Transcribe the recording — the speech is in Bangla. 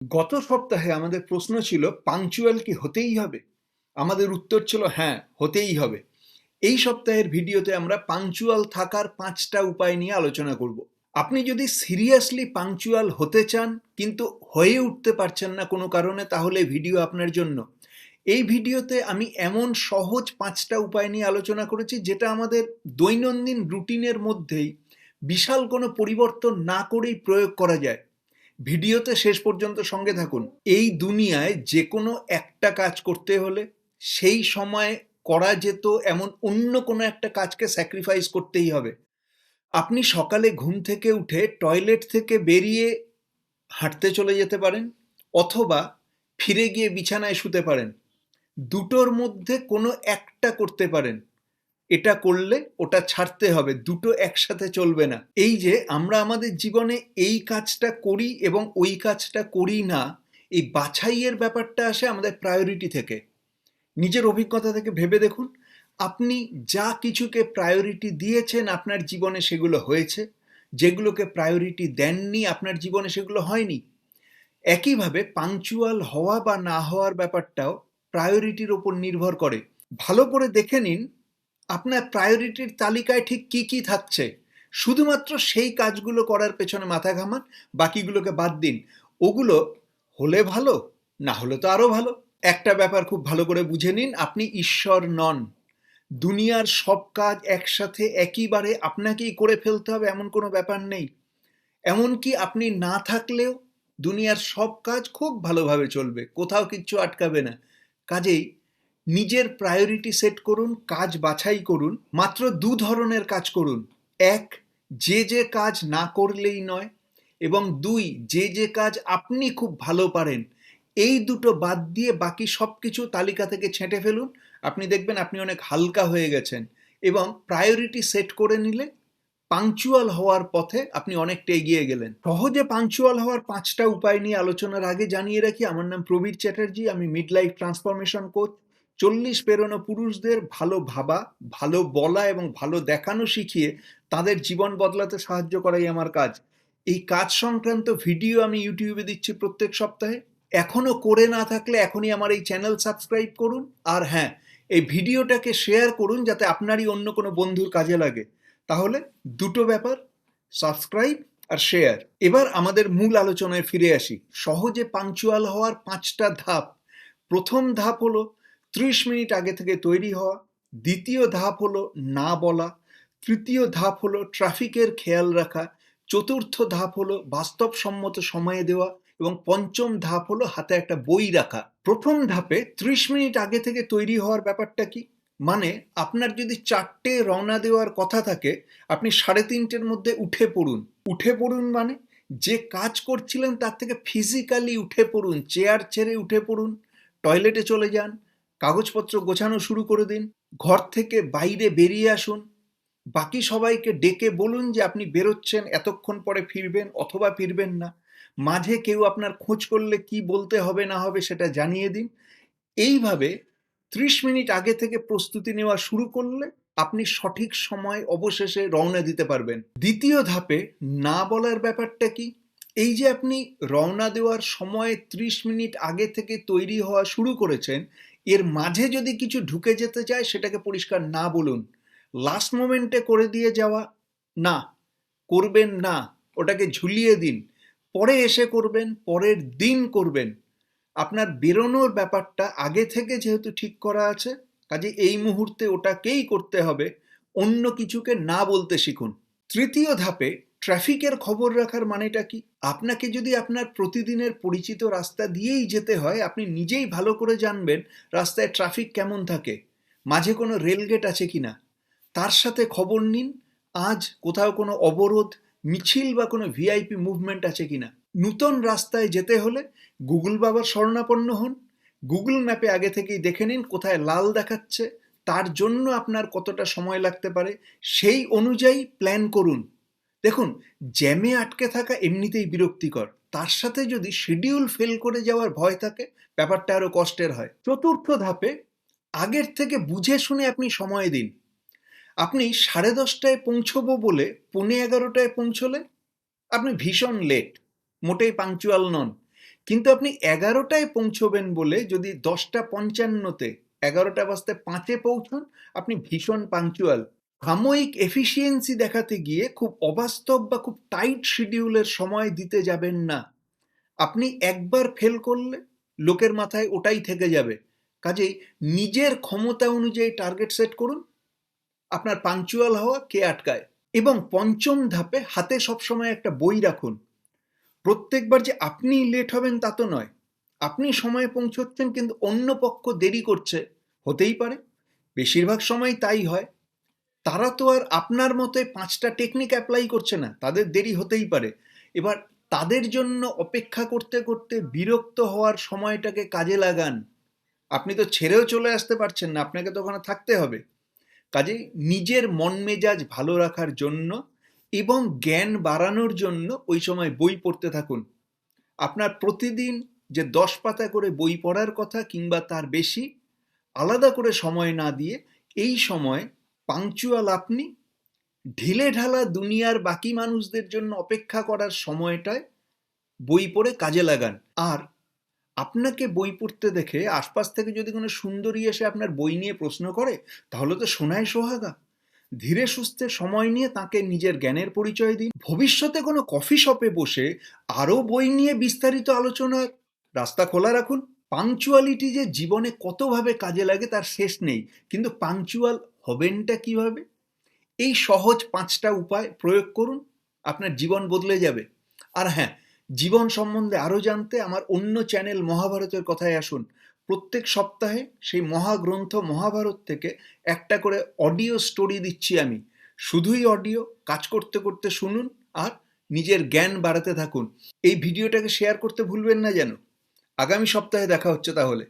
গত সপ্তাহে আমাদের প্রশ্ন ছিল পাংচুয়াল কি হতেই হবে? আমাদের উত্তর ছিল হ্যাঁ হতেই হবে। এই সপ্তাহের ভিডিওতে আমরা পাংচুয়াল থাকার পাঁচটা উপায় নিয়ে আলোচনা করব। আপনি যদি সিরিয়াসলি পাংচুয়াল হতে চান, কিন্তু হয়ে উঠতে পারছেন না কোনো কারণে, তাহলে ভিডিও আপনার জন্য। এই ভিডিওতে আমি এমন সহজ পাঁচটা উপায় নিয়ে আলোচনা করেছি, যেটা আমাদের দৈনন্দিন রুটিনের মধ্যেই বিশাল কোনো পরিবর্তন না করেই প্রয়োগ করা যায়। ভিডিওতে শেষ পর্যন্ত সঙ্গে থাকুন। এই দুনিয়ায় যে কোনো একটা কাজ করতে হলে সেই সময় করা যেত এমন অন্য কোনো একটা কাজকে স্যাক্রিফাইস করতেই হবে। আপনি সকালে ঘুম থেকে উঠে টয়লেট থেকে বেরিয়ে হাঁটতে চলে যেতে পারেন অথবা ফিরে গিয়ে বিছানায় শুতে পারেন। দুটোর মধ্যে কোনো একটা করতে পারেন। এটা করলে ওটা ছাড়তে হবে, দুটো একসাথে চলবে না। এই যে আমরা আমাদের জীবনে এই কাজটা করি এবং ওই কাজটা করি না, এই বাছাইয়ের ব্যাপারটা আসে আমাদের প্রায়োরিটি থেকে। নিজের অভিজ্ঞতা থেকে ভেবে দেখুন, আপনি যা কিছুকে প্রায়োরিটি দিয়েছেন আপনার জীবনে সেগুলো হয়েছে, যেগুলোকে প্রায়োরিটি দেননি আপনার জীবনে সেগুলো হয়নি। একইভাবে পাংচুয়াল হওয়া বা না হওয়ার ব্যাপারটাও প্রায়োরিটির ওপর নির্ভর করে। ভালো করে দেখে নিন আপনার প্রায়োরিটির তালিকায় ঠিক কি কি থাকছে? শুধুমাত্র সেই কাজগুলো করার পেছনে মাথা ঘামান, বাকিগুলোকে বাদ দিন। ওগুলো হলে ভালো, না হলে তো আরও ভালো। একটা ব্যাপার খুব ভালো করে বুঝে নিন, আপনি ঈশ্বর নন। দুনিয়ার সব কাজ একসাথে একইবারে আপনাকেই করে ফেলতে হবে, এমন কোনো ব্যাপার নেই। এমনকি আপনি না থাকলেও দুনিয়ার সব কাজ খুব ভালোভাবে চলবে, কোথাও কিচ্ছু আটকাবে না। কাজেই নিজের প্রায়োরিটি সেট করুন, কাজ বাছাই করুন, মাত্র দু ধরনের কাজ করুন। এক, যে যে কাজ না করলেই নয় এবং দুই, যে যে কাজ আপনি খুব ভালো পারেন, এই দুটো বাদ দিয়ে বাকি সব কিছু তালিকা থেকে ছেঁটে ফেলুন। আপনি দেখবেন আপনি অনেক হালকা হয়ে গেছেন এবং প্রায়োরিটি সেট করে নিলে পাংচুয়াল হওয়ার পথে আপনি অনেকটা এগিয়ে গেলেন। সহজে পাংচুয়াল হওয়ার পাঁচটা উপায় নিয়ে আলোচনার আগে জানিয়ে রাখি, আমার নাম প্রবীর চ্যাটার্জি, আমি মিড লাইফ ট্রান্সফরমেশন কোচ চল্লিশ পেরোনো পুরুষদের ভালো ভাবা, ভালো বলা এবং ভালো দেখানো শিখিয়ে তাদের জীবন বদলাতে সাহায্য করাই আমার কাজ। এই কাজ সংক্রান্ত ভিডিও আমি ইউটিউবে দিচ্ছি প্রত্যেক সপ্তাহে। এখনও করে না থাকলে এখনই আমার এই চ্যানেল সাবস্ক্রাইব করুন। আর হ্যাঁ এই ভিডিওটাকে শেয়ার করুন যাতে আপনারই অন্য কোনো বন্ধুর কাজে লাগে। তাহলে দুটো ব্যাপার, সাবস্ক্রাইব আর শেয়ার। এবার আমাদের মূল আলোচনায় ফিরে আসি। সহজে পাংচুয়াল হওয়ার পাঁচটা ধাপ। প্রথম ধাপ হলো ত্রিশ মিনিট আগে থেকে তৈরি হওয়া। দ্বিতীয় ধাপ হলো না বলা। তৃতীয় ধাপ হলো ট্রাফিকের খেয়াল রাখা। চতুর্থ ধাপ হলো বাস্তবসম্মত সময়ে দেওয়া। এবং পঞ্চম ধাপ হলো হাতে একটা বই রাখা। প্রথম ধাপে ত্রিশ মিনিট আগে থেকে তৈরি হওয়ার ব্যাপারটা কি? মানে আপনার যদি চারটে রওনা দেওয়ার কথা থাকে, আপনি সাড়ে তিনটের মধ্যে উঠে পড়ুন। উঠে পড়ুন মানে যে কাজ করছিলেন তার থেকে ফিজিক্যালি উঠে পড়ুন চেয়ার ছেড়ে উঠে পড়ুন টয়লেটে চলে যান কাগজপত্র গোছানো শুরু করে দিন, ঘর থেকে বাইরে বেরিয়ে আসুন। বাকি সবাইকে ডেকে বলুন যে আপনি বেরোচ্ছেন, এতক্ষণ পরে ফিরবেন অথবা ফিরবেন না। মাঝে কেউ আপনার খোঁজ করলে কি বলতে হবে না হবে সেটা জানিয়ে দিন। এইভাবে ত্রিশ মিনিট আগে থেকে প্রস্তুতি নেওয়া শুরু করলে আপনি সঠিক সময় অবশেষে রওনা দিতে পারবেন। দ্বিতীয় ধাপে না বলার ব্যাপারটা কি? এই যে আপনি রওনা দেওয়ার সময় ত্রিশ মিনিট আগে থেকে তৈরি হওয়া শুরু করেছেন এর মাঝে যদি কিছু ঢুকে যেতে চায়, সেটাকে পরিষ্কার না বলুন। লাস্ট মোমেন্টে করে দিয়ে যাওয়া, না। করবেন না। ওটাকে ঝুলিয়ে দিন। পরে এসে করবেন, পরের দিন করবেন। আপনার বেরোনোর ব্যাপারটা আগে থেকে যেহেতু ঠিক করা আছে, কাজে এই মুহূর্তে ওটাকেই করতে হবে। অন্য কিছুকে না বলতে শিখুন। তৃতীয় ধাপে ট্রাফিকের খবর রাখার মানেটা কি? আপনাকে যদি আপনার প্রতিদিনের পরিচিত রাস্তা দিয়েই যেতে হয়, আপনি নিজেই ভালো করে জানবেন রাস্তায় ট্রাফিক কেমন থাকে, মাঝে কোনো রেলগেট আছে কিনা তার সাথে খবর নিন, আজ কোথাও কোনো অবরোধ, মিছিল বা কোনো ভিআইপি মুভমেন্ট আছে কি না? নূতন রাস্তায় যেতে হলে গুগল বাবার শরণাপন্ন হন গুগল ম্যাপে আগে থেকেই দেখে নিন কোথায় লাল দেখাচ্ছে, তার জন্য আপনার কতটা সময় লাগতে পারে, সেই অনুযায়ী প্ল্যান করুন। দেখুন, জ্যামে আটকে থাকা এমনিতেই বিরক্তিকর। তার সাথে যদি শিডিউল ফেল করে যাওয়ার ভয় থাকে, ব্যাপারটা আরও কষ্টের হয়। চতুর্থ ধাপে, আগের থেকে বুঝে শুনে আপনি সময় দিন। আপনি সাড়ে দশটায় পৌঁছবো বলে পৌনে এগারোটায় পৌঁছলে আপনি ভীষণ লেট মোটেই পাংচুয়াল নন। কিন্তু আপনি এগারোটায় পৌঁছবেন বলে যদি দশটা পঞ্চান্নতে, এগারোটা বাজতে পাঁচে পৌঁছন, আপনি ভীষণ পাংচুয়াল সাময়িক এফিসিয়েন্সি দেখাতে গিয়ে খুব অবাস্তব বা খুব টাইট শিডিউলের সময় দিতে যাবেন না। আপনি একবার ফেল করলে লোকের মাথায় ওটাই থেকে যাবে। কাজেই নিজের ক্ষমতা অনুযায়ী টার্গেট সেট করুন। আপনার পাংচুয়াল হওয়া কে আটকায়? এবং পঞ্চম ধাপে হাতে সবসময় একটা বই রাখুন। প্রত্যেকবার যে আপনি লেট হবেন তা তো নয়। আপনি সময়ে পৌঁছচ্ছেন কিন্তু অন্য পক্ষ দেরি করছে। হতেই পারে। বেশিরভাগ সময় তাই হয়। তারা তো আর আপনার মতোই পাঁচটা টেকনিক অ্যাপ্লাই করছে না, তাদের দেরি হতেই পারে। এবার তাদের জন্য অপেক্ষা করতে করতে বিরক্ত হওয়ার সময়টাকে কাজে লাগান। আপনি তো ছেড়েও চলে আসতে পারছেন না, আপনাকে তো ওখানে থাকতে হবে। কাজেই নিজের মন মেজাজ ভালো রাখার জন্য এবং জ্ঞান বাড়ানোর জন্য ওই সময় বই পড়তে থাকুন। আপনার প্রতিদিন যে দশ পাতা করে বই পড়ার কথা কিংবা তার বেশি, আলাদা করে সময় না দিয়ে এই সময় পাংচুয়াল আপনি ঢিলে ঢালা দুনিয়ার বাকি মানুষদের জন্য অপেক্ষা করার সময়টায় বই পড়ে কাজে লাগান। আর আপনাকে বই পড়তে দেখে আশপাশ থেকে যদি কোনো সুন্দরী এসে আপনার বই নিয়ে প্রশ্ন করে, তাহলে তো শোনায় সোহাগা। ধীরে সুস্থে সময় নিয়ে তাকে নিজের জ্ঞানের পরিচয় দিন। ভবিষ্যতে কোনো কফি শপে বসে আরও বই নিয়ে বিস্তারিত আলোচনার রাস্তা খোলা রাখুন। পাংচুয়ালিটি যে জীবনে কতভাবে কাজে লাগে তার শেষ নেই। কিন্তু পাংচুয়াল হবেনটা কীভাবে? এই সহজ পাঁচটা উপায় প্রয়োগ করুন, আপনার জীবন বদলে যাবে। আর হ্যাঁ জীবন সম্বন্ধে আরও জানতে আমার অন্য চ্যানেল মহাভারতের কথায় আসুন। প্রত্যেক সপ্তাহে সেই মহাগ্রন্থ মহাভারত থেকে একটা করে অডিও স্টোরি দিচ্ছি আমি। শুধুই অডিও, কাজ করতে করতে শুনুন আর নিজের জ্ঞান বাড়াতে থাকুন। এই ভিডিওটাকে শেয়ার করতে ভুলবেন না যেন। আগামী সপ্তাহে দেখা হচ্ছে তাহলে।